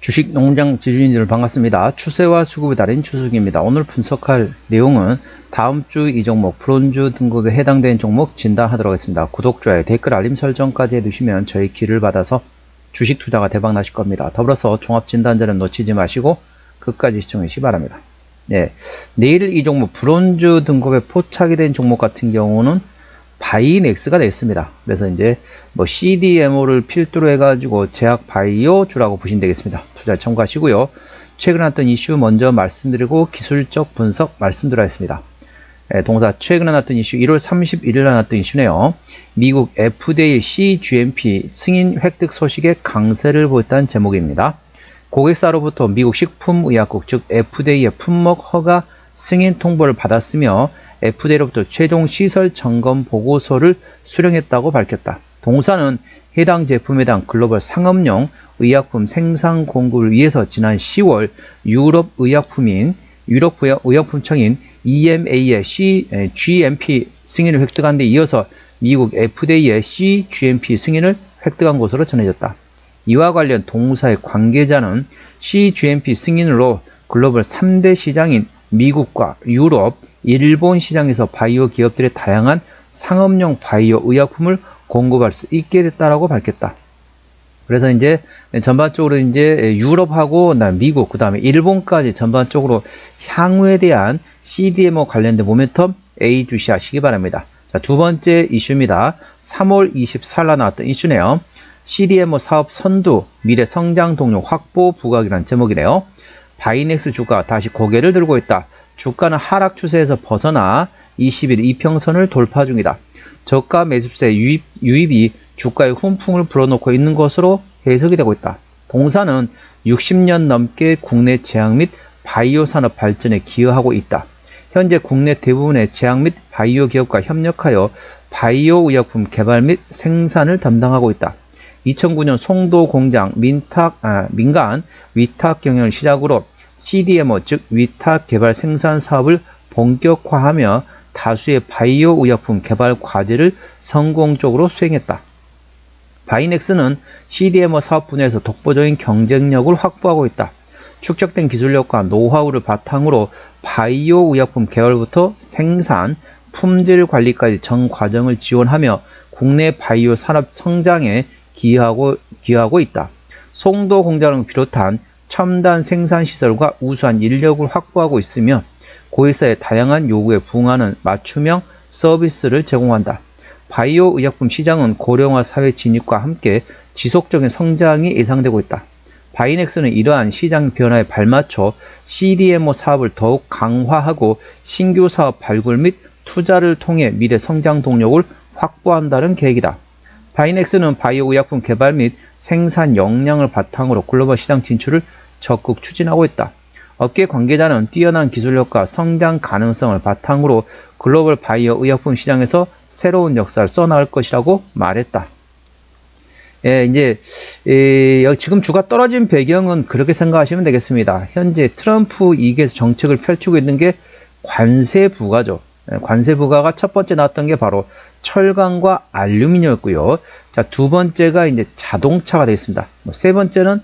주식 농장 지주인들 반갑습니다. 추세와 수급의 달인 추석입니다. 오늘 분석할 내용은 다음 주 이 종목 브론즈 등급에 해당되는 종목 진단하도록 하겠습니다. 구독, 좋아요, 댓글, 알림 설정까지 해두시면 저희 길을 받아서 주식 투자가 대박 나실 겁니다. 더불어서 종합 진단자는 놓치지 마시고 끝까지 시청해 주시기 바랍니다. 네, 내일 이 종목 브론즈 등급에 포착이 된 종목 같은 경우는 바이넥스가 됐습니다. 그래서 이제 뭐 CDMO를 필두로 해가지고 제약 바이오주라고 보시면 되겠습니다. 투자 참고하시고요. 최근 났던 이슈 먼저 말씀드리고 기술적 분석 말씀드리겠습니다. 예, 동사 최근에 났던 이슈 1월 31일 날 났던 이슈네요. 미국 FDA CGMP 승인 획득 소식에 강세를 보였다는 제목입니다. 고객사로부터 미국 식품의약국 즉 FDA의 품목 허가 승인 통보를 받았으며 FDA로부터 최종 시설 점검 보고서를 수령했다고 밝혔다. 동사는 해당 제품에 대한 글로벌 상업용 의약품 생산 공급을 위해서 지난 10월 유럽 의약품인 유럽 의약품청인 EMA의 C, GMP 승인을 획득한 데 이어서 미국 FDA의 CGMP 승인을 획득한 것으로 전해졌다. 이와 관련 동사의 관계자는 CGMP 승인으로 글로벌 3대 시장인 미국과 유럽, 일본 시장에서 바이오 기업들의 다양한 상업용 바이오 의약품을 공급할 수 있게 됐다라고 밝혔다. 그래서 이제 전반적으로 이제 유럽하고 미국 그다음에 일본까지 전반적으로 향후에 대한 CDMO 관련된 모멘텀 A 주시하시기 바랍니다. 자, 두 번째 이슈입니다. 3월 24일 날 나왔던 이슈네요. CDMO 사업 선두 미래 성장 동력 확보 부각이라는 제목이네요. 바이넥스 주가 다시 고개를 들고 있다. 주가는 하락 추세에서 벗어나 20일 이평선을 돌파 중이다. 저가 매집세 유입, 유입이 주가의 훈풍을 불어넣고 있는 것으로 해석이 되고 있다. 동사는 60년 넘게 국내 제약 및 바이오 산업 발전에 기여하고 있다. 현재 국내 대부분의 제약 및 바이오 기업과 협력하여 바이오 의약품 개발 및 생산을 담당하고 있다. 2009년 송도 공장 민탁, 아, 민간 위탁 경영을 시작으로 CDMO 즉 위탁 개발 생산 사업을 본격화하며 다수의 바이오 의약품 개발 과제를 성공적으로 수행했다. 바이넥스는 CDMO 사업 분야에서 독보적인 경쟁력을 확보하고 있다. 축적된 기술력과 노하우를 바탕으로 바이오 의약품 개발부터 생산, 품질 관리까지 전 과정을 지원하며 국내 바이오 산업 성장에 기여하고, 기여하고 있다. 송도 공장을 비롯한 첨단 생산 시설과 우수한 인력을 확보하고 있으며 고객사의 다양한 요구에 부응하는 맞춤형 서비스를 제공한다. 바이오 의약품 시장은 고령화 사회 진입과 함께 지속적인 성장이 예상되고 있다. 바이넥스는 이러한 시장 변화에 발맞춰 CDMO 사업을 더욱 강화하고 신규 사업 발굴 및 투자를 통해 미래 성장 동력을 확보한다는 계획이다. 바이넥스는 바이오 의약품 개발 및 생산 역량을 바탕으로 글로벌 시장 진출을 적극 추진하고 있다. 업계 관계자는 뛰어난 기술력과 성장 가능성을 바탕으로 글로벌 바이오 의약품 시장에서 새로운 역사를 써나갈 것이라고 말했다. 예, 이제 예, 지금 주가 떨어진 배경은 그렇게 생각하시면 되겠습니다. 현재 트럼프 이계에서 정책을 펼치고 있는 게 관세 부과죠. 예, 관세 부과가 첫 번째 나왔던 게 바로 철강과 알루미늄이었고요. 자, 두 번째가 이제 자동차가 되겠습니다. 뭐세 번째는 예,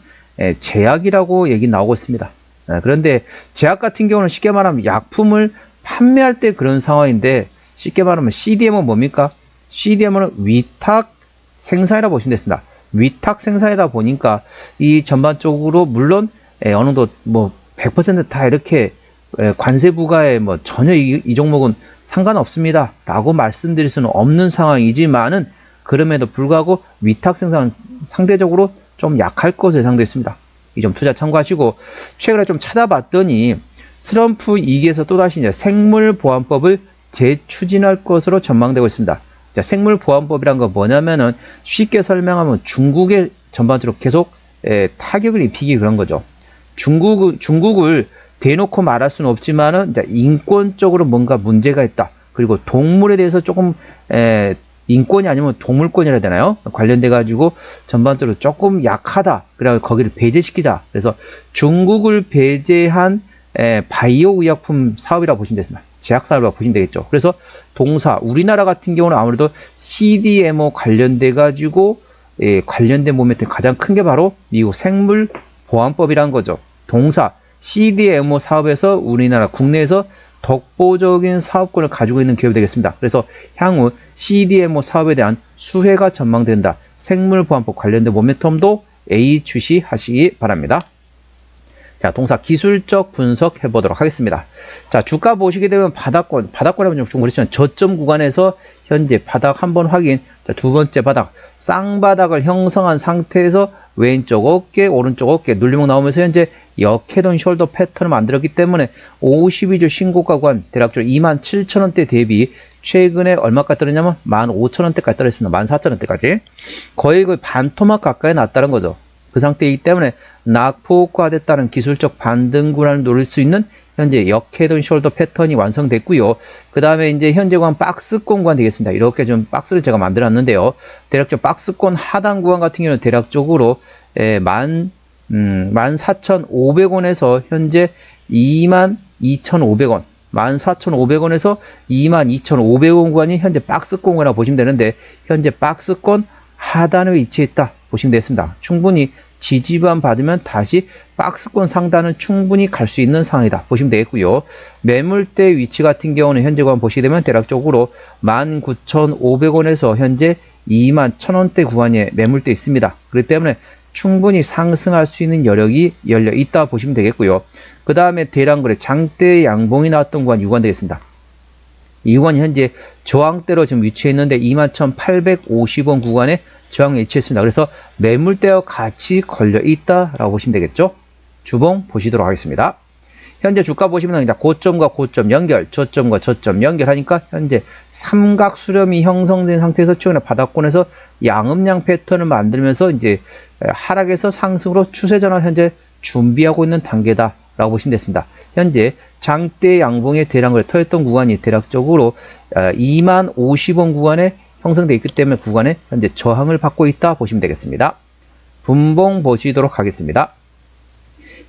제약이라고 얘기 나오고 있습니다. 예, 그런데 제약 같은 경우는 쉽게 말하면 약품을 판매할 때 그런 상황인데 쉽게 말하면 CDM은 뭡니까? CDM은 위탁 생산이라 고 보시면 되겠습니다. 위탁 생산이다 보니까 이 전반적으로 물론 예, 어느 정도 뭐 100%다 이렇게 관세 부과에 뭐 전혀 이, 이 종목은 상관없습니다. 라고 말씀드릴 수는 없는 상황이지만은 그럼에도 불구하고 위탁 생산은 상대적으로 좀 약할 것으로 예상되어 있습니다. 이 점 투자 참고하시고 최근에 좀 찾아봤더니 트럼프 2기에서 또다시 이제 생물보안법을 재추진할 것으로 전망되고 있습니다. 자, 생물보안법이란 건 뭐냐면은 쉽게 설명하면 중국에 전반적으로 계속 에, 타격을 입히기 그런 거죠. 중국, 중국을 대놓고 말할 수는 없지만은 인권적으로 뭔가 문제가 있다. 그리고 동물에 대해서 조금 에, 인권이 아니면 동물권이라 되나요? 관련돼 가지고 전반적으로 조금 약하다. 그래서 거기를 배제시키자. 그래서 중국을 배제한 에, 바이오 의약품 사업이라고 보시면 되겠습니다. 제약 사업이라고 보시면 되겠죠. 그래서 동사 우리나라 같은 경우는 아무래도 CDMO 관련돼 가지고 예, 관련된 모멘트 가장 큰 게 바로 미국 생물 보안법이란 거죠. 동사 CDMO 사업에서 우리나라 국내에서 독보적인 사업권을 가지고 있는 기업이 되겠습니다. 그래서 향후 CDMO 사업에 대한 수혜가 전망된다. 생물보안법 관련된 모멘텀도 A 주시하시기 바랍니다. 자, 동사 기술적 분석해 보도록 하겠습니다. 자, 주가 보시게 되면 바닥권, 바닥권이라면 좀 그렇지만 저점 구간에서 현재 바닥 한번 확인, 자, 두 번째 바닥, 쌍바닥을 형성한 상태에서 왼쪽 어깨, 오른쪽 어깨 눌리목 나오면서 현재 역헤던 숄더 패턴을 만들었기 때문에 52주 신고가 구간 대략적으로 27,000원대 대비 최근에 얼마까지 떨어졌냐면 15,000원대까지 떨어졌습니다. 14,000원대까지. 거의 그 반토막 가까이 났다는 거죠. 그 상태이기 때문에 낙폭화됐다는 기술적 반등 구간을 노릴 수 있는 현재 역헤드 숄더 패턴이 완성됐고요. 그 다음에 이제 현재 구간 박스권 구간 되겠습니다. 이렇게 좀 박스를 제가 만들었는데요. 대략적 박스권 하단 구간 같은 경우는 대략적으로 에, 만, 음, 14,500원에서 현재 22,500원 14,500원에서 22,500원 구간이 현재 박스권 구간이라고 보시면 되는데 현재 박스권 하단에 위치해 있다 보시면 되겠습니다. 충분히 지지만 받으면 다시 박스권 상단은 충분히 갈 수 있는 상황이다 보시면 되겠고요. 매물대 위치 같은 경우는 현재 구간 보시게 되면 대략적으로 19,500원에서 현재 21,000원대 구간에 매물대 있습니다. 그렇기 때문에 충분히 상승할 수 있는 여력이 열려 있다 보시면 되겠고요. 그 다음에 대량거래 장대 양봉이 나왔던 구간 유관 되겠습니다. 이 구간이 현재 저항대로 지금 위치해 있는데 21,850원 구간에 저항에 위치했습니다. 그래서 매물대와 같이 걸려 있다라고 보시면 되겠죠. 주봉 보시도록 하겠습니다. 현재 주가 보시면 이제 고점과 고점 연결, 저점과 저점 연결하니까 현재 삼각 수렴이 형성된 상태에서 최근에 바닥권에서 양음양 패턴을 만들면서 이제 하락에서 상승으로 추세 전환 현재 준비하고 있는 단계다 라고 보시면 됐습니다. 현재 장대 양봉의 대량을 터였던 구간이 대략적으로 2만 50원 구간에 형성되어 있기 때문에 구간에 현재 저항을 받고 있다 보시면 되겠습니다. 분봉 보시도록 하겠습니다.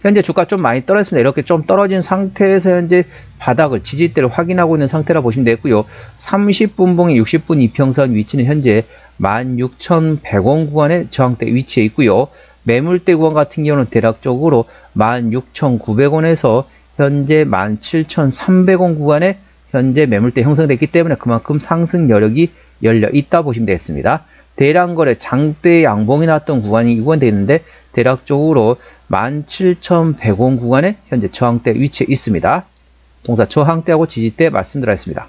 현재 주가 좀 많이 떨어졌습니다. 이렇게 좀 떨어진 상태에서 현재 바닥을 지지대를 확인하고 있는 상태라 보시면 되고요. 30분봉의 60분 이평선 위치는 현재 16,100원 구간의 저항대 위치에 있고요. 매물대 구간 같은 경우는 대략적으로 16,900원에서 현재 17,300원 구간에 현재 매물대 형성됐기 때문에 그만큼 상승 여력이 열려 있다 보시면 되겠습니다. 대량 거래 장대 양봉이 났던 구간이 이건 되어 있는데 대략적으로 17,100원 구간에 현재 저항대 위치해 있습니다. 동사 저항대하고 지지대 말씀드렸습니다.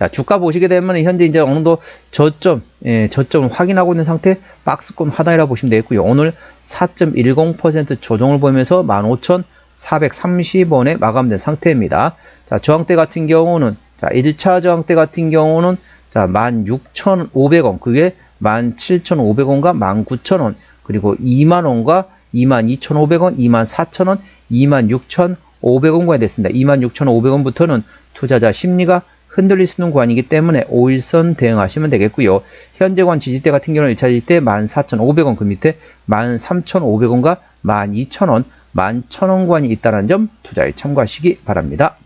자, 주가 보시게 되면 현재 이제 어느 정도 저점, 예, 저점을 확인하고 있는 상태 박스권 하단이라고 보시면 되겠고요. 오늘 4.10% 조정을 보면서 15,430원에 마감된 상태입니다. 자, 저항대 같은 경우는 자, 1차 저항대 같은 경우는 자, 16,500원, 그게 17,500원과 19,000원, 그리고 2만원과 22,500원, 24,000원, 26,500원까지 됐습니다. 26,500원부터는 투자자 심리가 흔들릴 수 있는 구간이기 때문에 5일선 대응하시면 되겠고요. 현재관 지지대 같은 경우는 1차 지지대 14,500원 그 밑에 13,500원과 12,000원, 11,000원 구간이 있다는 점 투자에 참고하시기 바랍니다.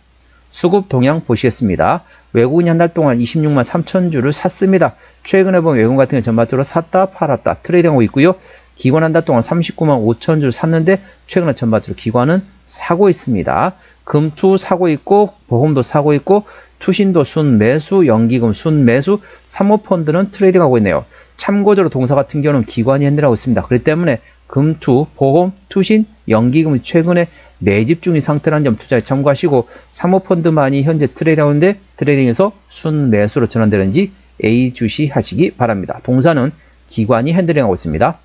수급 동향 보시겠습니다. 외국인이 한 달 동안 26만 3천 주를 샀습니다. 최근에 보면 외국인 같은 경우 전반적으로 샀다 팔았다 트레이딩하고 있고요. 기관 한 달 동안 39만 5천 주를 샀는데 최근에 전반적으로 기관은 사고 있습니다. 금투 사고 있고 보험도 사고 있고 투신도 순 매수, 연기금 순 매수, 사모펀드는 트레이딩하고 있네요. 참고적으로 동사 같은 경우는 기관이 핸들하고 있습니다. 그렇기 때문에 금투, 보험, 투신, 연기금이 최근에 매집 중인 상태라는 점 투자에 참고하시고 사모펀드만이 현재 트레이딩하는데 트레이딩에서 순매수로 전환되는지 A 주시 하시기 바랍니다. 동사는 기관이 핸들링하고 있습니다.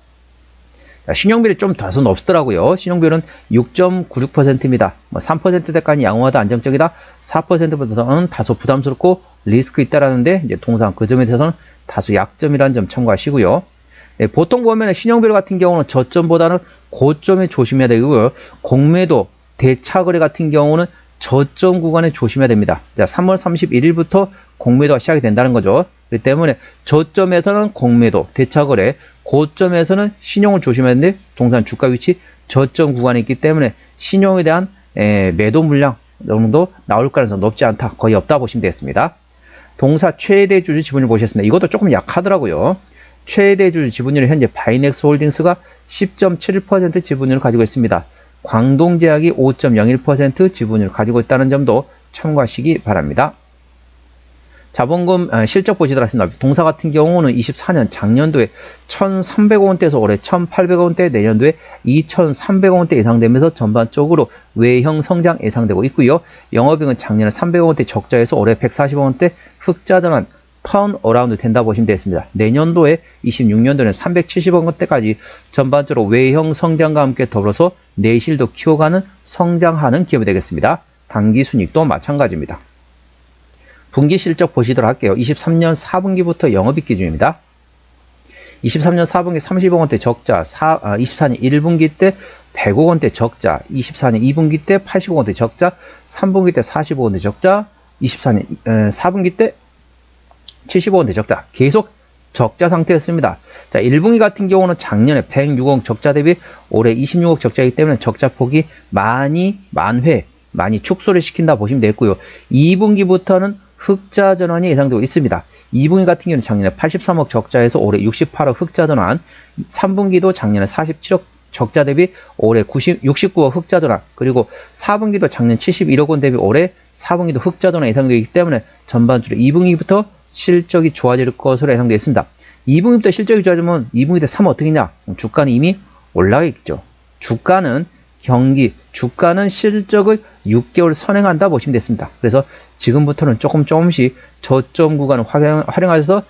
자, 신용비율이 좀 다소 높더라고요. 신용비율은 6.96%입니다. 뭐 3%대까지 양호하다 안정적이다. 4%보다는 다소 부담스럽고 리스크 있다라는데 이제 통상 그 점에 대해서는 다소 약점이라는 점 참고하시고요. 네, 보통 보면 신용비율 같은 경우는 저점보다는 고점에 조심해야 되고요. 공매도 대차거래 같은 경우는 저점 구간에 조심해야 됩니다. 자, 3월 31일부터 공매도가 시작이 된다는 거죠. 그렇기 때문에 저점에서는 공매도, 대차거래, 고점에서는 신용을 조심해야 되는데 동산 주가 위치 저점 구간에 있기 때문에 신용에 대한 에, 매도 물량 정도 나올 가능성이 높지 않다. 거의 없다 보시면 되겠습니다. 동사 최대 주주 지분을 보셨습니다. 이것도 조금 약하더라고요. 최대 주주 지분율은 현재 바이넥스 홀딩스가 10.7% 지분율을 가지고 있습니다. 광동제약이 5.01% 지분율을 가지고 있다는 점도 참고하시기 바랍니다. 자본금 아, 실적 보시도록 하겠습니다. 동사 같은 경우는 24년 작년도에 1,300억 원대에서 올해 1,800억 원대, 내년도에 2,300억 원대 예상되면서 전반적으로 외형 성장 예상되고 있고요. 영업이익은 작년에 300억 원대 적자에서 올해 140억 원대 흑자 전환 턴 어라운드 된다 보시면 되겠습니다. 내년도에 26년도에는 370억 원대까지 전반적으로 외형 성장과 함께 더불어서 내실도 키워가는 성장하는 기업이 되겠습니다. 단기 순익도 마찬가지입니다. 분기 실적 보시도록 할게요. 23년 4분기부터 영업이익 기준입니다. 23년 4분기 30억 원대 적자, 4, 아, 24년 1분기 때 100억 원대 적자, 24년 2분기 때 80억 원대 적자, 3분기 때 40억 원대 적자, 24년 에, 4분기 때 70억 원대 적자. 계속 적자 상태였습니다. 자, 1분기 같은 경우는 작년에 106억 적자 대비 올해 26억 적자이기 때문에 적자 폭이 많이 만회, 많이 축소를 시킨다 보시면 되겠고요. 2분기부터는 흑자 전환이 예상되고 있습니다. 2분기 같은 경우는 작년에 83억 적자에서 올해 68억 흑자 전환, 3분기도 작년에 47억 적자 대비 올해 90, 69억 흑자 전환, 그리고 4분기도 작년 71억 원 대비 올해 4분기도 흑자 전환 예상되기 때문에 전반적으로 2분기부터 실적이 좋아질 것으로 예상되어 있습니다. 2분기부터 실적이 좋아지면 2분기 때 3은 어떻게 했냐? 주가는 이미 올라가 있죠. 주가는 경기, 주가는 실적을 6개월 선행한다 보시면 됐습니다. 그래서 지금부터는 조금 조금씩 저점 구간을 활용, 활용하셔서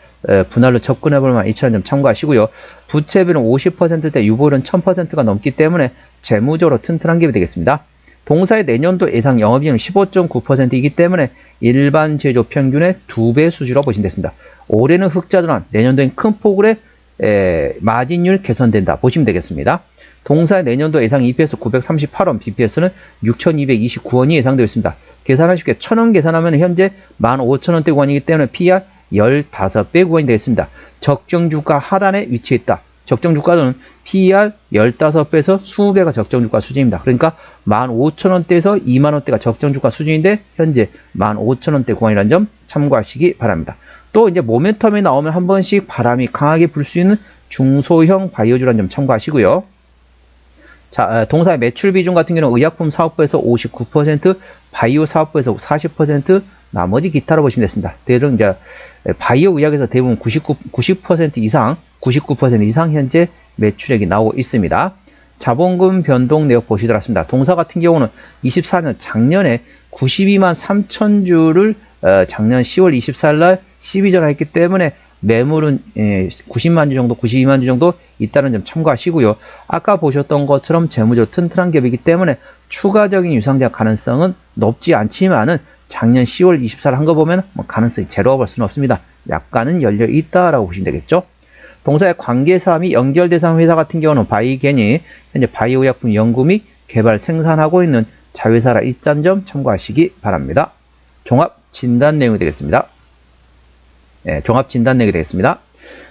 분할로 접근해 볼 만한 이처럼 좀 참고하시고요. 부채비는 50%대 유보율은 1000%가 넘기 때문에 재무적으로 튼튼한 기업이 되겠습니다. 동사의 내년도 예상 영업이익은 15.9%이기 때문에 일반 제조 평균의 2배 수준으로 보시면 됐습니다. 올해는 흑자 전환, 내년도엔 큰 폭으로 에, 마진율 개선된다 보시면 되겠습니다. 동사의 내년도 예상 EPS 938원, BPS는 6229원이 예상되어 있습니다. 계산하실게 1000원 계산하면 현재 15,000원대 구간이기 때문에 PR 15배 구간이 되겠습니다. 적정 주가 하단에 위치해 있다. 적정 주가는 PER 15배에서 20배가 적정 주가 수준입니다. 그러니까 15,000원대에서 2만원대가 적정 주가 수준인데 현재 15,000원대 구간이라는 점 참고하시기 바랍니다. 또 이제 모멘텀이 나오면 한 번씩 바람이 강하게 불 수 있는 중소형 바이오주라는 점 참고하시고요. 자, 동사의 매출 비중 같은 경우는 의약품 사업부에서 59%, 바이오 사업부에서 40%, 나머지 기타로 보시면 됐습니다. 대략 이제 바이오 의학에서 대부분 99, 90% 이상, 99% 이상 현재 매출액이 나오고 있습니다. 자본금 변동 내역 보시도록 하겠습니다. 동사 같은 경우는 24년 작년에 92만 3천 주를 어, 작년 10월 24일 날 12전화 했기 때문에 매물은 90만 예, 주 정도, 92만 주 정도 있다는 점 참고하시고요. 아까 보셨던 것처럼 재무적 튼튼한 갭이기 때문에 추가적인 유상자 가능성은 높지 않지만은 작년 10월 24일 한 거 보면 뭐 가능성이 제로가 볼 수는 없습니다. 약간은 열려 있다라고 보시면 되겠죠. 동사의 관계사 및 연결 대상 회사 같은 경우는 바이겐이 현재 바이오약품 연구 및 개발 생산하고 있는 자회사라 있다는 점 참고하시기 바랍니다. 종합 진단 내용이 되겠습니다. 예, 종합 진단 내용이 되겠습니다.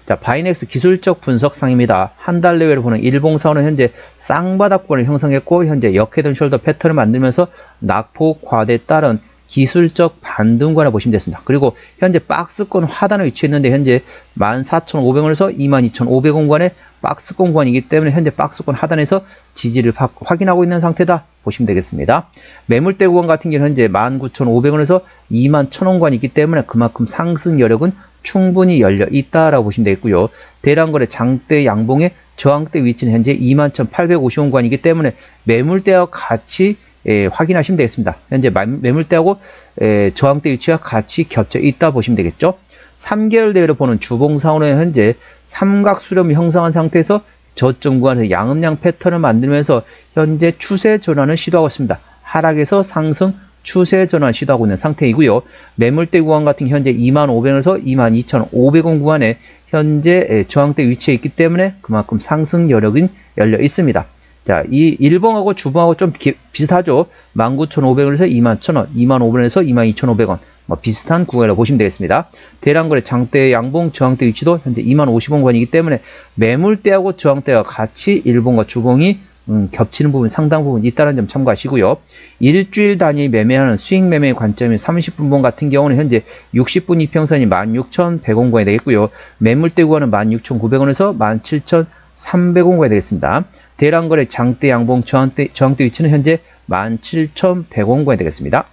자, 바이넥스 기술적 분석 상입니다. 한 달 내외로 보는 일봉사원은 현재 쌍바닥권을 형성했고 현재 역회전 숄더 패턴을 만들면서 낙폭 과대에 따른 기술적 반등권을 보시면 됐습니다. 그리고 현재 박스권 하단에 위치했는데 현재 14,500원에서 22,500원 관의 박스권 구간이기 때문에 현재 박스권 하단에서 지지를 확인하고 있는 상태다 보시면 되겠습니다. 매물대 구간 같은 경우는 현재 19,500원에서 21,000원 관이기 때문에 그만큼 상승 여력은 충분히 열려 있다라고 보시면 되겠고요. 대량거래 장대 양봉의 저항대 위치는 현재 21,850원 관이기 때문에 매물대와 같이 예, 확인하시면 되겠습니다. 현재 매물대하고 예, 저항대 위치가 같이 겹쳐 있다 보시면 되겠죠. 3개월 대회로 보는 주봉상으로는 현재 삼각 수렴이 형성한 상태에서 저점 구간에서 양음양 패턴을 만들면서 현재 추세 전환을 시도하고 있습니다. 하락에서 상승 추세 전환 시도하고 있는 상태이고요. 매물대 구간 같은 현재 25,000원에서 22,500원 구간에 현재 예, 저항대 위치에 있기 때문에 그만큼 상승 여력은 열려 있습니다. 자, 이 일봉하고 주봉하고 좀 기, 비슷하죠. 19,500원에서 21,000원, 25,000원에서 22,500원. 뭐 비슷한 구간이라고 보시면 되겠습니다. 대량거래 장대 양봉 저항대 위치도 현재 2만 50원 권이기 때문에 매물대하고 저항대와 같이 일봉과 주봉이 음, 겹치는 부분 상당 부분 있다는 점 참고하시고요. 일주일 단위 매매하는 수익 매매의 관점이 30분봉 같은 경우는 현재 60분 이평선이 16,100원권이 되겠고요. 매물대 구간은 16,900원에서 17,300원권이 되겠습니다. 대량 거래 장대 양봉 저항대, 저항대 위치는 현재 17,100원권이 되겠습니다.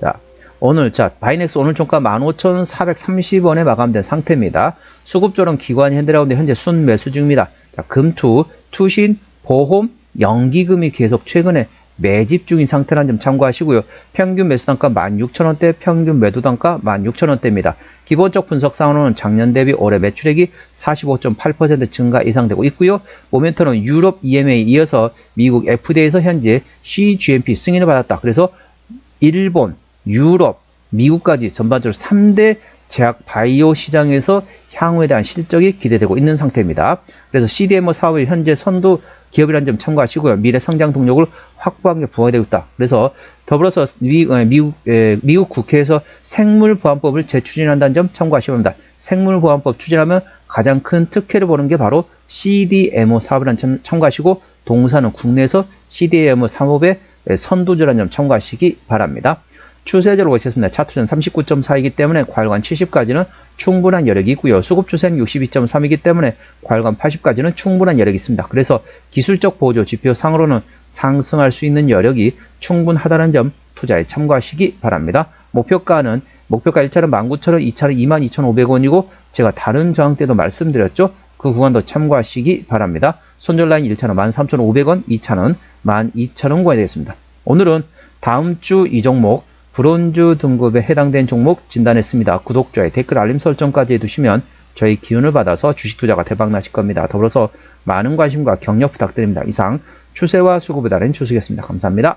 자, 오늘 자 바이넥스 오늘 종가 15,430원에 마감된 상태입니다. 수급조론 기관이 현대라운드 현재 순 매수 중입니다. 자, 금투, 투신, 보험, 연기금이 계속 최근에 매집 중인 상태라는 점 참고하시고요. 평균 매수 단가 16,000원대, 평균 매도 단가 16,000원대입니다. 기본적 분석상으로는 작년 대비 올해 매출액이 45.8% 증가 예상되고 있고요. 모멘터는 유럽 EMA 이어서 미국 FDA에서 현재 CGMP 승인을 받았다. 그래서 일본, 유럽, 미국까지 전반적으로 3대 제약 바이오 시장에서 향후에 대한 실적이 기대되고 있는 상태입니다. 그래서 CDMO 사업의 현재 선두 기업이라는 점 참고하시고요. 미래 성장 동력을 확보한 게 부각되고 있다. 그래서 더불어서 미, 어, 미국, 에, 미국 국회에서 생물보안법을 재추진한다는 점 참고하시기 바랍니다. 생물보안법 추진하면 가장 큰 특혜를 보는 게 바로 CDMO 사업이라는 점 참고하시고 동사는 국내에서 CDMO 사업의 선두주라는 점 참고하시기 바랍니다. 추세대로 보겠습니다. 차트는 39.4이기 때문에 과열관 70까지는 충분한 여력이 있고요. 수급 추세는 62.3이기 때문에 과열관 80까지는 충분한 여력이 있습니다. 그래서 기술적 보조 지표 상으로는 상승할 수 있는 여력이 충분하다는 점 투자에 참고하시기 바랍니다. 목표가는 목표가 1차는 19,000원, 2차는 22,500원이고 제가 다른 저항 때도 말씀드렸죠. 그 구간도 참고하시기 바랍니다. 손절 라인 1차는 13,500원, 2차는 12,000원권이 되겠습니다. 오늘은 다음 주 이 종목 브론즈 등급에 해당된 종목 진단했습니다. 구독, 좋아요, 댓글, 알림 설정까지 해두시면 저희 기운을 받아서 주식 투자가 대박 나실 겁니다. 더불어서 많은 관심과 격려 부탁드립니다. 이상 추세와 수급에 다른 추수겠습니다. 감사합니다.